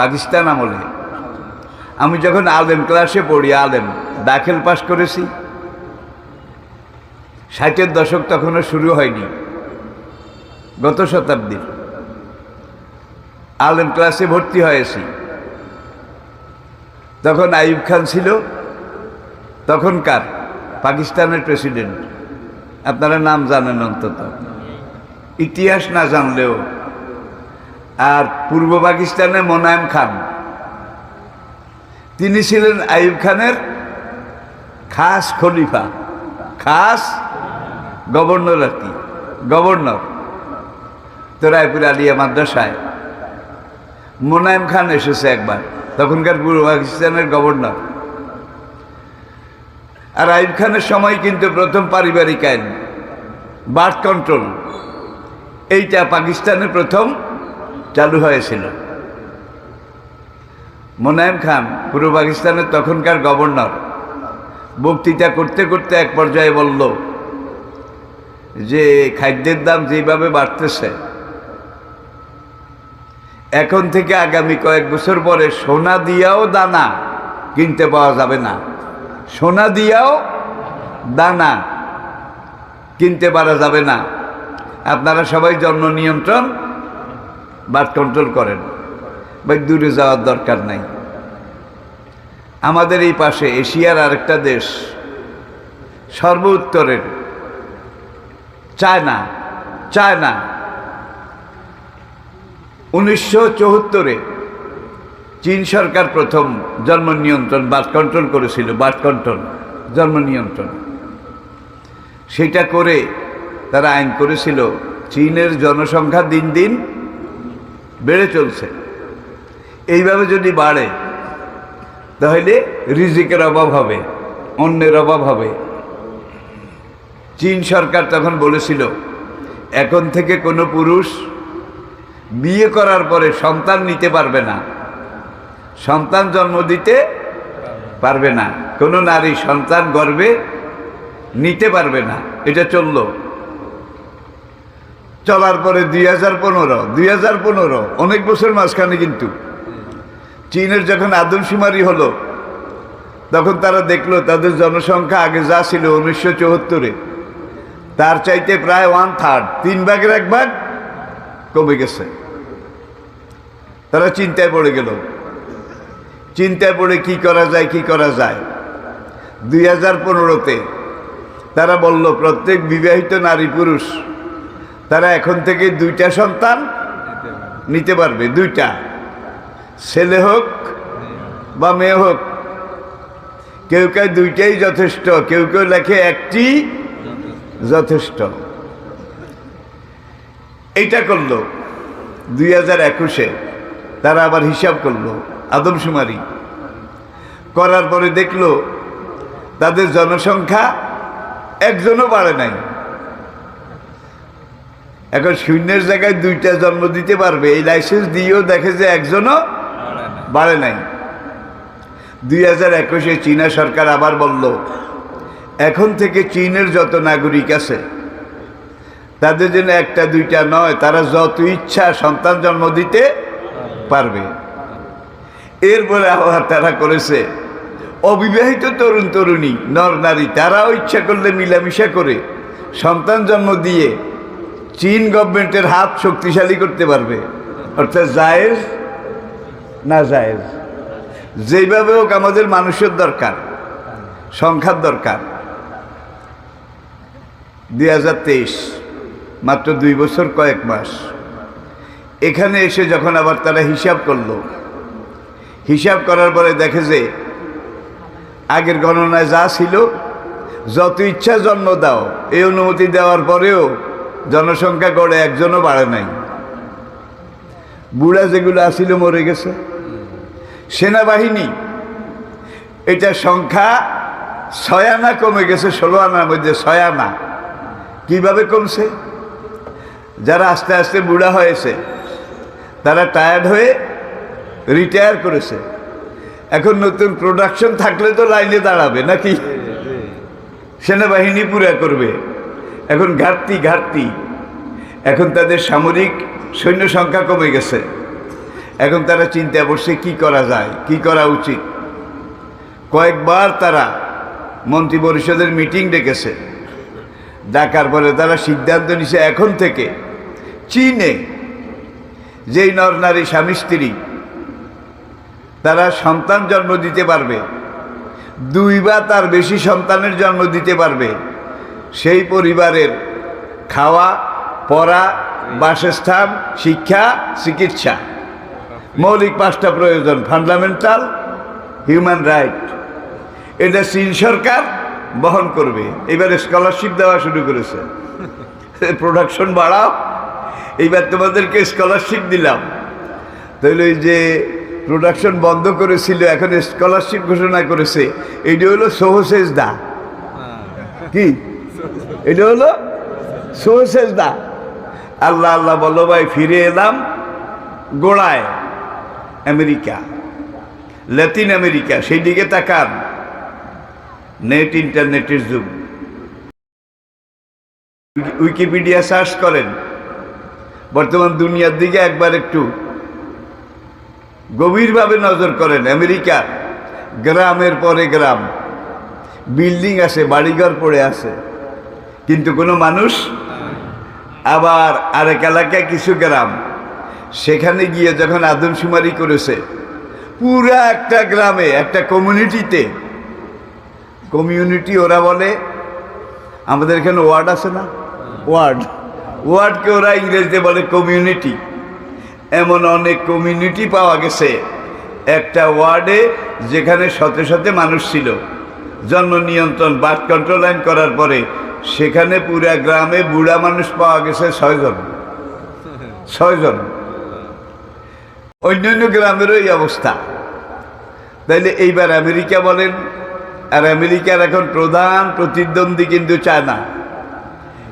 পাকিস্তান আমলে। আমি যখন আলেম ক্লাসে পড়ি, আলেম দাখিল পাশ করেছি। ষাটের দশক তখনও শুরু হয়নি, গত শতাব্দীর। আলেম ক্লাসে ভর্তি হয়েছি। তখন আইব খান ছিল, তখনকার পাকিস্তানের প্রেসিডেন্ট। আপনারা নাম জানেন অন্তত। ইতিহাস না জানলেও আর পূর্ব পাকিস্তানে মোনায়েম খান। তিনি ছিলেন আইব খানের খাস খলিফা, খাস গভর্নর আর কি, গভর্নর। তো রায়পুর আলিয়া মাদ্রাসায় মোনায়েম খান এসেছে একবার, তখনকার পূর্ব পাকিস্তানের গভর্নর। আর আইব খানের সময় কিন্তু প্রথম পারিবারিক আইন, বার্থ কন্ট্রোল, এইটা পাকিস্তানের প্রথম চালু হয়েছিল। মোনায়েম খান পূর্ব পাকিস্তানের তখনকার গভর্নর, বক্তৃতা করতে করতে এক পর্যায়ে বলল, যে খাদ্যের দাম যেভাবে বাড়তেছে, এখন থেকে আগামী কয়েক বছর পরে সোনা দিয়াও দানা কিনতে পাওয়া যাবে না। সোনা দিয়াও দানা কিনতে পারা যাবে না। আপনারা সবাই জন্ম নিয়ন্ত্রণ বা কন্ট্রোল করেন। বা দূরে যাওয়ার দরকার নাই। আমাদের এই পাশে এশিয়ার আরেকটা দেশ সর্ব উত্তরের চায়না চায়না। উনিশশো চৌহত্তরে চীন সরকার প্রথম জন্ম নিয়ন্ত্রণ বার্থ কন্ট্রোল করেছিল বার্থ কন্ট্রোল জন্ম নিয়ন্ত্রণ। সেটা করে তারা আইন করেছিল, চীনের জনসংখ্যা দিন দিন বেড়ে চলছে। এইভাবে যদি বাড়ে, তাহলে রিজিকের অভাব হবে, অন্যের অভাব হবে। চীন সরকার তখন বলেছিল, এখন থেকে কোনো পুরুষ বিয়ে করার পরে সন্তান নিতে পারবে না। সন্তান জন্ম দিতে পারবে না। কোনো নারী সন্তান গর্বে নিতে পারবে না। এটা চলল। চলার পরে দুই হাজার পনেরো, দুই হাজার পনেরো, অনেক বছর মাঝখানে কিন্তু। চীনের যখন আদমশুমারি হলো, তখন তারা দেখল তাদের জনসংখ্যা আগে যা ছিল উনিশশো চৌহত্তরে তার চাইতে প্রায় ওয়ান থার্ড তিন ভাগের এক ভাগ কমে গেছে। তারা চিন্তায় পড়ে গেল। চিন্তায় পড়ে কি করা যায়, কি করা যায়? দুই হাজার পনেরোতে তারা বলল, প্রত্যেক বিবাহিত নারী পুরুষ তারা এখন থেকে দুইটা সন্তান নিতে পারবে, দুইটা। ছেলে হোক বা মেয়ে হোক, কেউ কেউ দুইটাই যথেষ্ট, কেউ কেউ লেখে একটি যথেষ্ট। এইটা করল দুই হাজার একুশে, তারা আবার হিসাব করল, আদমশুমারি। করার পরে দেখল তাদের জনসংখ্যা একজনও বাড়ে নাই। এখন শূন্যের জায়গায় দুইটা জন্ম দিতে পারবে। এই লাইসেন্স দিয়েও দেখে যে একজনও বাড়ে নাই। দুই হাজার একুশে চীনা সরকার আবার বলল, এখন থেকে চীনের যত নাগরিক আছে, তাদের জন্য একটা, দুইটা নয়, তারা যত ইচ্ছা সন্তান জন্ম দিতে পারবে। এরপরে আবার তারা করেছে, অবিবাহিত তরুণ তরুণী নর নারী তারাও ইচ্ছা করলে মিলামিশা করে সন্তান জন্ম দিয়ে চীন গভর্নমেন্টের হাত শক্তিশালী করতে পারবে। অর্থাৎ জায়েজ না জায়েজ? যেইভাবে হোক আমাদের মানুষের দরকার, সংখ্যার দরকার। দুই হাজার তেইশ, মাত্র দুই বছর কয়েক মাস। এখানে এসে যখন আবার তারা হিসাব করল, হিসাব করার পরে দেখে যে আগের গণনায় যা ছিল, যত ইচ্ছা জন্ম দাও, এই অনুমতি দেওয়ার পরেও জনসংখ্যা গড়ে একজনও বাড়ে নাই। বুড়া যেগুলো আসিল মরে গেছে। সেনাবাহিনী এটা সংখ্যা ছয় আনা কমে গেছে ষোলো আনার মধ্যে ছয় আনা। কীভাবে কমছে? যারা আস্তে আস্তে বুড়া হয়েছে তারা টায়ার্ড হয়ে রিটায়ার করেছে। এখন নতুন প্রোডাকশন থাকলে তো লাইনে দাঁড়াবে নাকি? সেনাবাহিনী পুরা করবে। এখন ঘাটতি ঘাটতি। এখন তাদের সামরিক সৈন্য সংখ্যা কমে গেছে। এখন তারা চিন্তা করছে কি করা যায়, কি করা উচিত? কয়েকবার তারা মন্ত্রী পরিষদের মিটিং ডেকেছে। ডাকার পরে তারা সিদ্ধান্ত নিছে এখন থেকে চীনে যেই নর নারী স্বামী স্ত্রী, তারা সন্তান জন্ম দিতে পারবে। দুই বা তার বেশি সন্তানের জন্ম দিতে পারবে। সেই পরিবারের খাওয়া পড়া বাসস্থান শিক্ষা চিকিৎসা। মৌলিক পাঁচটা প্রয়োজন ফান্ডামেন্টাল হিউম্যান রাইট এটা চীন সরকার বহন করবে। এবারে স্কলারশিপ দেওয়া শুরু করেছে। প্রোডাকশন বাড়াও। এইবার তোমাদেরকে স্কলারশিপ দিলাম। তাহলে ওই যে প্রোডাকশন বন্ধ করেছিল এখন স্কলারশিপ ঘোষণা করেছে এইটা হলো সোহসেজ দা কি? এটা হলো সোহসেজ দা আল্লাহ আল্লাহ বলো ভাই, ফিরে এলাম গোড়ায়, আমেরিকা, ল্যাটিন আমেরিকা সেই দিকে তাকান। নেট ইন্টারনেটের যুগ। উইকিপিডিয়া সার্চ করেন। বর্তমান দুনিয়ার দিকে একবার একটু গভীরভাবে নজর করেন। আমেরিকা, গ্রামের পরে গ্রাম। বিল্ডিং আছে, বাড়িঘর পড়ে আছে। কিন্তু কোনো মানুষ আবার আরেক এলাকায় কিছু গ্রাম সেখানে গিয়ে যখন আদমশুমারি করেছে পুরা একটা গ্রামে একটা কমিউনিটিতে কমিউনিটি ওরা বলে আমাদের এখানে ওয়ার্ড আছে না? ওয়ার্ড। ওয়ার্ডকে ওরা ইংরেজিতে বলে কমিউনিটি। এমন অনেক কমিউনিটি পাওয়া গেছে একটা ওয়ার্ডে যেখানে শতে শতে মানুষ ছিল। জন্ম নিয়ন্ত্রণ বার্থ কন্ট্রোল আইন করার পরে সেখানে পুরা গ্রামে বুড়া মানুষ পাওয়া গেছে ছয়জন। ছয়জন। অন্যান্য গ্রামেরও এই অবস্থা। তাইলে এইবার আমেরিকা বলেন, আর আমেরিকার এখন প্রধান প্রতিদ্বন্দ্বী কিন্তু চায়না।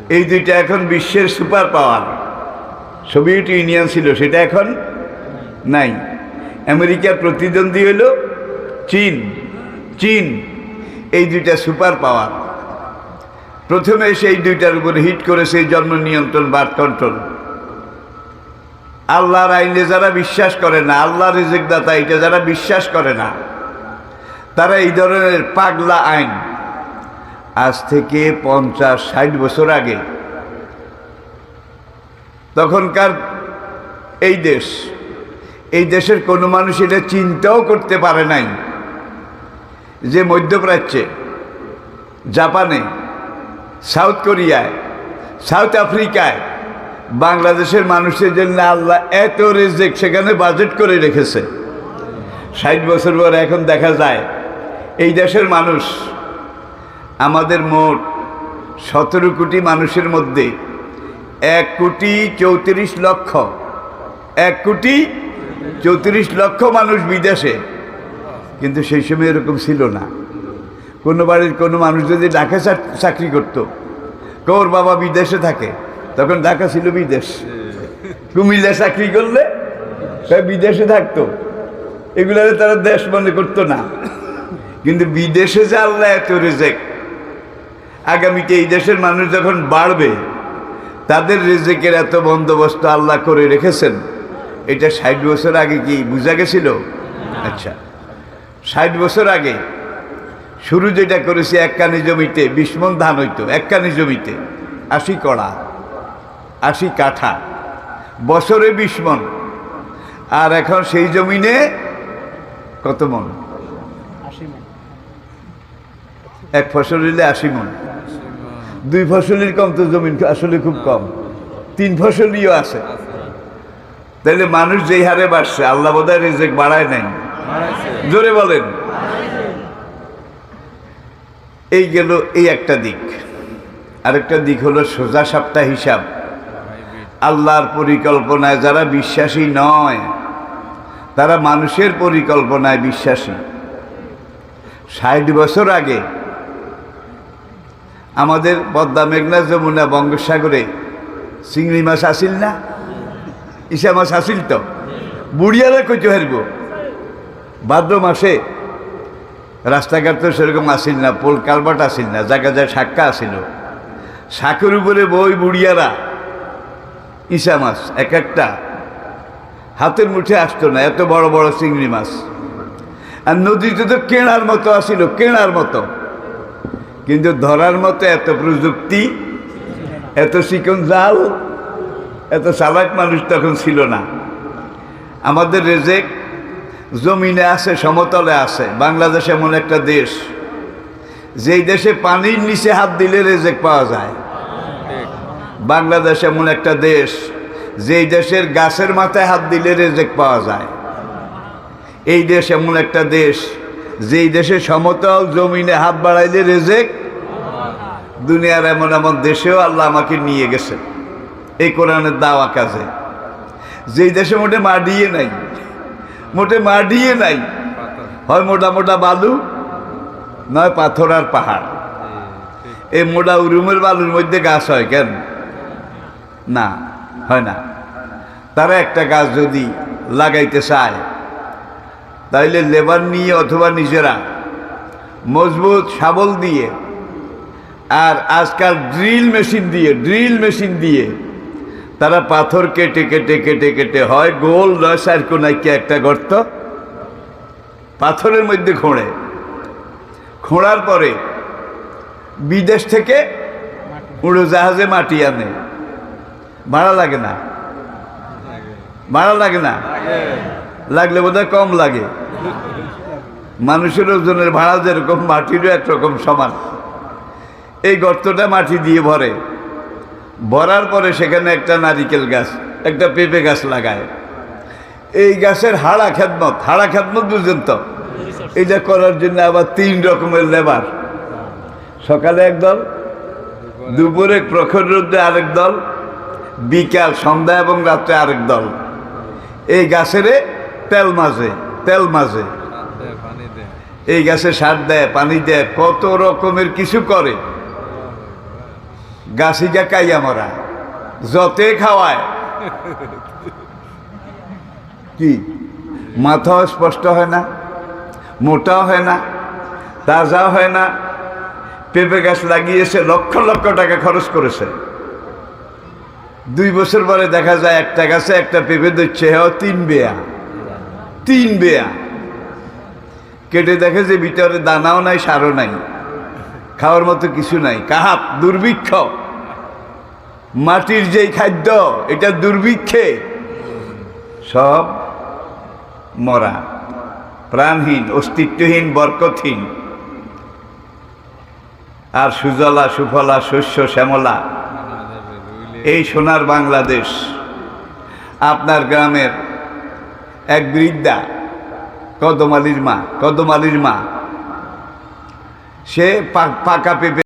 এই দুইটা এখন বিশ্বের সুপার পাওয়ার। সোভিয়েত ইউনিয়ন ছিল, সেটা এখন নাই। আমেরিকার প্রতিদ্বন্দ্বী হলো চীন। চীন, এই দুইটা সুপার পাওয়ার। প্রথমে সেই দুইটার উপরে হিট করেছে জন্ম নিয়ন্ত্রণ বার্থ কন্ট্রোল। আল্লাহর আইনে যারা বিশ্বাস করে না আল্লাহ রেজেকদাতা এটা যারা বিশ্বাস করে না, তারা এই ধরনের পাগলা আইন। আজ থেকে পঞ্চাশ, ষাট বছর আগে তখনকার এই দেশ, এই দেশের কোনো মানুষ এটা চিন্তাও করতে পারে নাই যে মধ্যপ্রাচ্যে, জাপানে সাউথ কোরিয়ায়, সাউথ আফ্রিকায়, বাংলাদেশের মানুষের জন্য আল্লাহ এত রেজেক সেখানে বাজেট করে রেখেছে। ষাট বছর পর এখন দেখা যায়, এই দেশের মানুষ, আমাদের মোট সতেরো কোটি মানুষের মধ্যে এক কোটি চৌত্রিশ লক্ষ, এক কোটি চৌত্রিশ লক্ষ মানুষ বিদেশে। কিন্তু সেই সময় এরকম ছিল না। কোনো বাড়ির কোনো মানুষ যদি ঢাকা চাকরি করত, কোর বাবা বিদেশে থাকে, তখন ঢাকা ছিল বিদেশ। কুমিল্লা চাকরি করলে বিদেশে থাকতো। এগুলারে তারা দেশ মনে করতো না। কিন্তু বিদেশে যে আল্লাহ এত রেজেক, আগামীতে এই দেশের মানুষ যখন বাড়বে, তাদের রেজেকের এত বন্দোবস্ত আল্লাহ করে রেখেছেন। এটা ষাট বছর আগে কি বোঝা গেছিল? আচ্ছা ষাট বছর আগে শুরু যেটা করেছি এক কানি জমিতে বিস্মন ধান হইতো এক কানি জমিতে। আশি কড়া আশি কাঠা বছরে বিস্মন আর এখন সেই জমিনে কত মন? এক ফসল হইলে আশি মন। দুই ফসলের কম তো জমিন আসলে খুব কম। তিন ফসলিও আছে। তাহলে মানুষ যেই হারে বাড়ছে আল্লাহ বোধহয় রেজেক বাড়ায় নাই। জোরে বলেন। এই গেল এই একটা দিক। আরেকটা দিক হলো সোজা সাপ্তাহ হিসাব। আল্লাহর পরিকল্পনায় যারা বিশ্বাসী নয়, তারা মানুষের পরিকল্পনায় বিশ্বাসী। ষাট বছর আগে আমাদের পদ্মা মেঘনা যমুনা বঙ্গোসাগরে চিংড়ি মাছ আসিল না? ইসা মাছ আসিল তো? বুড়িয়ারা কইতে হারব ভাদ্র মাসে রাস্তাঘাট তো সেরকম আসিল না, পোল কালবাট আসিল না জায়গা যায় শাক্কা আসিল। শাকের উপরে বই বুড়িয়ারা ইসা মাছ, এক একটা। হাতের মুঠে আসতো না, এত বড় বড় চিংড়ি মাছ। আর নদীতে তো কেনার মতো আসিল, কেনার মতো। কিন্তু ধরার মতো এত প্রযুক্তি, এত চিকন জাল, এত চালাক মানুষ তখন ছিল না। আমাদের রেজেক জমিনে আছে, সমতলে আছে। বাংলাদেশ এমন একটা দেশ। যেই দেশে পানির নিচে হাত দিলে রেজেক পাওয়া যায়। বাংলাদেশ এমন একটা দেশ, যেই দেশের গাছের মাথায় হাত দিলে রেজেক পাওয়া যায়। এই দেশ এমন একটা দেশ, যেই দেশে সমতল জমিনে হাত বাড়াইলে রেজেক দুনিয়ার এমন এমন দেশেও আল্লাহ আমাকে নিয়ে গেছে এই কোরআনের দাওয়া কাজে। যেই দেশে মোটে মাডিয়ে নাই মোটে মাডিয়ে নাই। হয় মোটা মোটা বালু নয় পাথর আর পাহাড়। এই মোটা উরুমের বালুর মধ্যে গাছ হয় কেন? না হয় না। তারা একটা গাছ যদি লাগাইতে চায় তাইলে লেবার নিয়ে অথবা নিজেরা মজবুত শাবল দিয়ে আর আজকাল ড্রিল মেশিন দিয়ে ড্রিল মেশিন দিয়ে তারা পাথর কেটে কেটে কেটে কেটে হয়, গোল নয় সার্কোনাইকে একটা গর্ত। পাথরের মধ্যে খোঁড়ে। খোঁড়ার পরে বিদেশ থেকে উড়োজাহাজে মাটি আনে। ভাড়া লাগে না। ভাড়া লাগে না? লাগলে বোধহয় কম লাগে। মানুষের ওজনের ভাড়া যেরকম, মাটিরও একরকম সমান। এই গর্তটা মাটি দিয়ে ভরে। ভরার পরে সেখানে একটা নারিকেল গাছ একটা পেঁপে গাছ লাগায়। এই গাছের হাড়া খেদমত হাড়া খেদমত বুঝছেন তো? এটা করার জন্য আবার তিন রকমের লেবার। সকালে একদল দুপুরে প্রখর রোদ্রে আরেক দল বিকাল সন্ধ্যা এবং রাত্রে আরেক দল। এই গাছেরে তেল মাঝে তেল মাঝে। এই গাছে সার দেয় পানি দেয় কত রকমের কিছু করে। গাছিগা কাইয়া মরা, যতে খাওয়ায়। কি? মাথাও স্পষ্ট হয় না? মোটাও হয় না? তাজাও হয় না? পেঁপে গাছ লাগিয়েছে, লক্ষ লক্ষ টাকা খরচ করেছে। দুই বছর পরে দেখা যায় একটা গাছে একটা পেঁপে দিচ্ছে হেও তিন বেয়া। তিন বেয়া। কেটে দেখে যে ভিতরে দানাও নাই, সারও নাই। খাওয়ার মতো কিছু নাই। কাহাত দুর্ভিক্ষ। মাটির যেই খাদ্য, এটা দুর্ভিক্ষে। সব মরা। প্রাণহীন, অস্তিত্বহীন, বরকতহীন। আর সুজলা, সুফলা, শস্য, শ্যামলা, এই সোনার বাংলাদেশ, আপনার গ্রামের এক বৃদ্ধা, কদমালির মা কদমালির মা সে পাকা পেঁপে